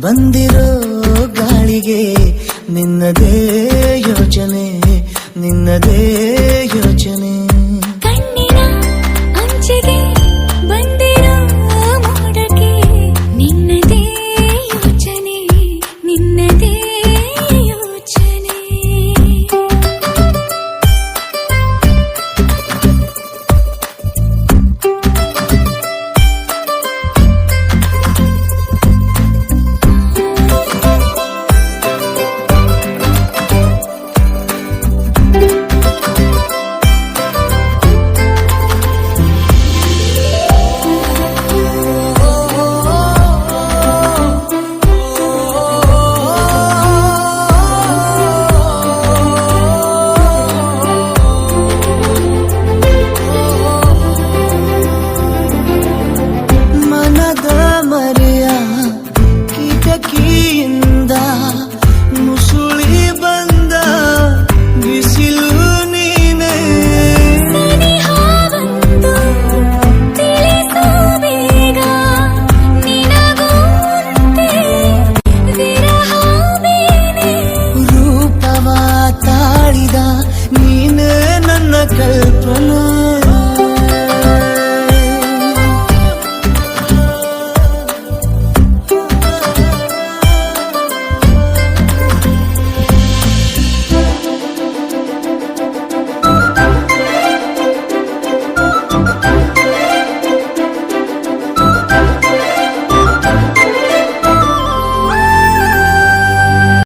ಬಂದಿರೋ ಗಾಳಿಗೆ ನಿನ್ನದೇ ಯೋಚನೆ ನಿನ್ನದೇ ಯೋಚನೆ.